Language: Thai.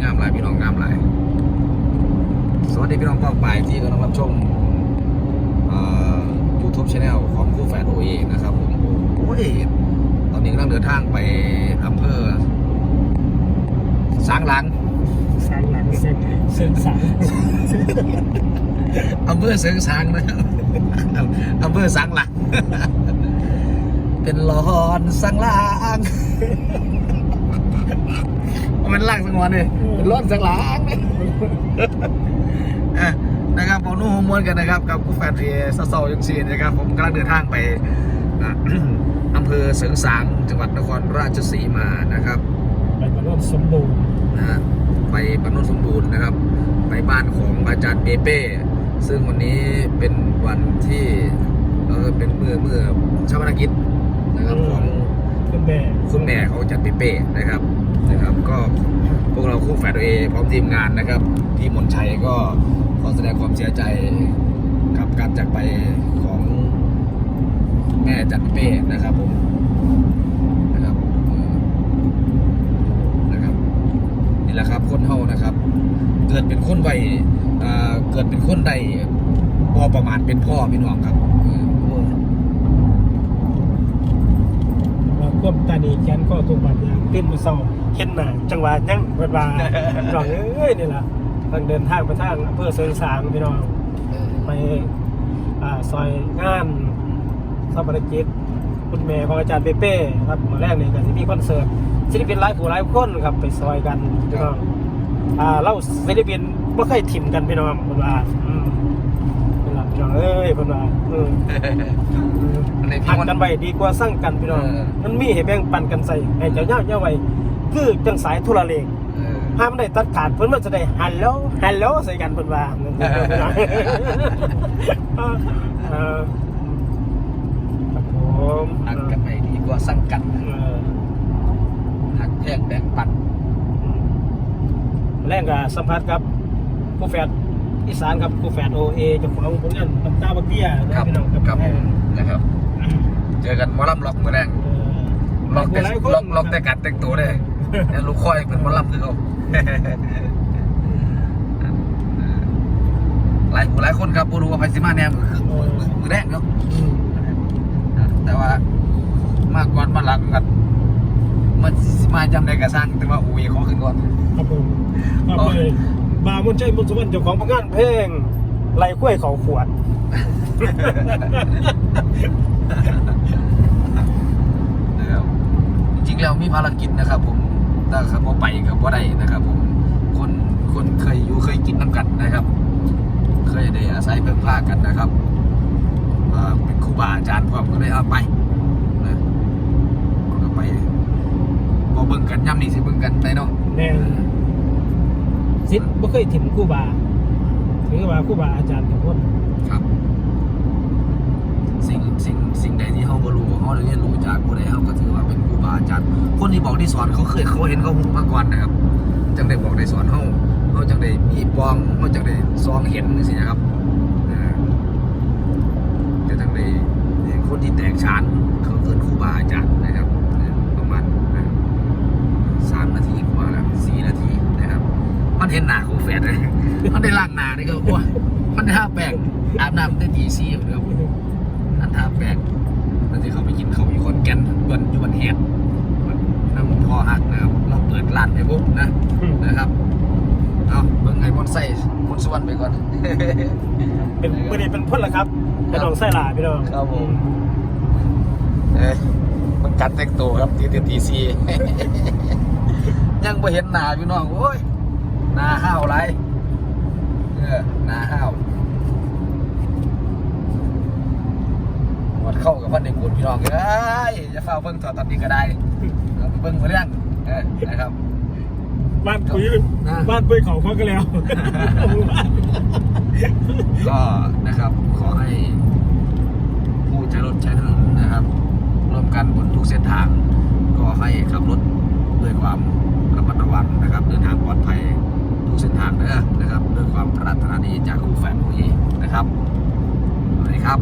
งามไรพี่น้องงามไราย สวัสดีพี่น้องป้องปที่กำลังรับชมยูทูบชาแนลของคู่แฝดโอเอนะครับผมโอเอตอนนี้กำลังเดินทางไปอำเภอสางหลังสางหลังเส้นสางอำเภอเสืองสางนะครับอำเภอสางหลังเป็นหลอนสางหลัง มันล่างสังวนเลยเป็นร้อนสังหลังอะนะครับผมนุ่มมวนกันนะครับ กับกูแฟนเรียสเซายังซีนะครับ ผมกำลังเดินทางไปอะอำเภอเสริงสางจังหวัดนครราชสีมานะครับ ไปประโนดสมบูรณ์นะฮะไปปนนสมบูรณ์นะครับ ไปบ้านของอาจารย์เปเป้ซึ่งวันนี้เป็นวันที่เออเป็นเมื่อเมื่อชาวนกิจนะครับของ ขึ้นแม่คุณแม่ของอาจารย์เปเป้นะครับนะครับ ก็พวกเราคู่แฝดเอพร้อมทีมงานนะครับพี่มนชัยก็ขอแสดงความเสียใจกับการจากไปของแม่จารย์เปเป้นะครับผมนะครับนะครับนี่แหละครับคนเฮานะครับ เกิดเป็นคนไวอ่าเกิดเป็นคนใดพอประมาณเป็นพ่อพี่น้องครับเออ มาคว บตานีแขนก็ถูกบาดยางติ้นมือเศร้าเข็นหนาจังหวะยั่งเวลาน้องเอ้ยนี่แหละทางเดินทางไปทางอำเภอเสริงสางพี่น้องไปอ่าซอยงานสบรกิจคุณแม่ของอาจารย์เปเป้ครับมื่อแรกนี่ก็ที่มีคอนเสิร์ตศิลปินหลายผู้หลายคนครับไปซอยกันพี่น้องอ่าเล่าศิลปินไม่เคยถิ่มกันพี่น้องคนว่าอืมเป็นหลักพี่น้องเอ้ยคนว่าอืมอืม พี่หักมนกันไว้ดีกว่าสร้างกันพี่น้องเออ มันมีให้แบ่งปันกันใส่ให้เจ้าเจ้าเจ้าไว้คือจังสายโทุรเลงเออ ห้ามได้ตัดขาดเพิ่นมันจะได้ฮัลโหลฮัลโหลใส่กันเพิ่นว่าเออครับผมหักกันไปดีกว่าสั่งกันเออ หักแยกแบ่งปัน แรงกับสัมผัสกับผู้แฝด อีสานกับผู้แฝดโอเอเจ้าของผลงานตำตาบักเตี้ยนะครับพี่น้องครับผมนะครับ เจอกันหมอลำล็อกมือแรงเออล็อกแต่หลายคนล็อกล็อกแต่กัดแต่งตัวเลยเนี่ยลูกคอยเป็นหมอลำคือเขาหลายหลายคนครับบ่รู้ว่าไฟซิมาแนมคือมือมือมือแรกเนาะอืมแต่ว่ามากก่อนมาหลังกันมันสิมาจำได้กระสร้างแต่ว่าอุ้ยขอขึ้นก่อนครับผมครั บอ๋อเลยบามุนใจมุนสุวรรณเจ้าของผลงานเพลงไล่กล้วยเขาขวด นะครับจริงๆแล้วมีภารกิจนะครับ ผมถ้าเขาบ่ไปกับว่าได้นะครับ ผมคนคนเคยอยู่เคยกินน้ำกันนะครับ เคยได้อาศัยเพิ่งพากันนะครับอ่าเป็นครูบาอาจารย์พร้อมก็ได้เอาไปนะก็ไปบอเบิ่งกันย่ำนี่สิเบิ่งกันไปเนาะ แน่ ซิดบ่เคยถิ่มคู่บาถือว่าคู่บาอาจารย์ทุกคนครับ สิ่งสิ่งสิ่งใดที่เขาบ่รู้เขาได้เรียนรู้จากผู้ใดเขาก็ถือว่าเป็นครูบาอาจารย์ คนที่บอกที่สอนเขาเคยเขาเห็นเขาหูมาก่อนนะครับ จังได้บอกได้สอนเขาเขาจังได้มีปองเขาจังได้ซองเห็นนี่สินะครับอ่จะจังได้คนที่แตกฉานเขาเกินครูบาอาจารย์นะครับอ่าประมาณนะสามนาทีกว่าแล้วสี่นาทีนะครับ มัน เห็นหน้าของแฟนเลยมันได้ล้างหน้านี่ก็ว่ามันได้ห้าแปลงอาบน้ำได้ตีสี่อยู่ครับอันท่าแปลงแล้วที่เขาไปกินเขาวอยู่คนแก่นบนอยู่บนแฮดน้ำพ่อหักนะครับเราเปิดร้านไปปุ๊บนะนะครับเอาเบิ่งไอ้บอนไส้คุณสวรรค์ไปก่อน เป็นประเด็นเป็นพ่นละครับเป็นน้องไส้หลาพี่น้องครับผมเอ้ยมันกัดแต่งตัวครับตีตีตีซียังไม่เห็นหน้าพี่น้องโอ้ยห น้าห้าวไรเออหน้าห้าวหมดเข้ากับพันในบุญพี่น้องเอ้ยจะเฝ้าเบิ่งตอนตอนนี้ก็ได้เอาไปเบิ่งมาเรื่องเออนะครับ บ้านปุ้ยนะ บ้านปุ้ยเขาเขาก็แล้ว ก็นะครับขอให้ผู้ใช้รถใช้ถนนนะครับ ร่วมกันบนทุกเส้นทาง ก็ให้ขับรถด้วยความ ความปรารถนาดีจากคู่แฝดคุยนะครับสวัสดีครับ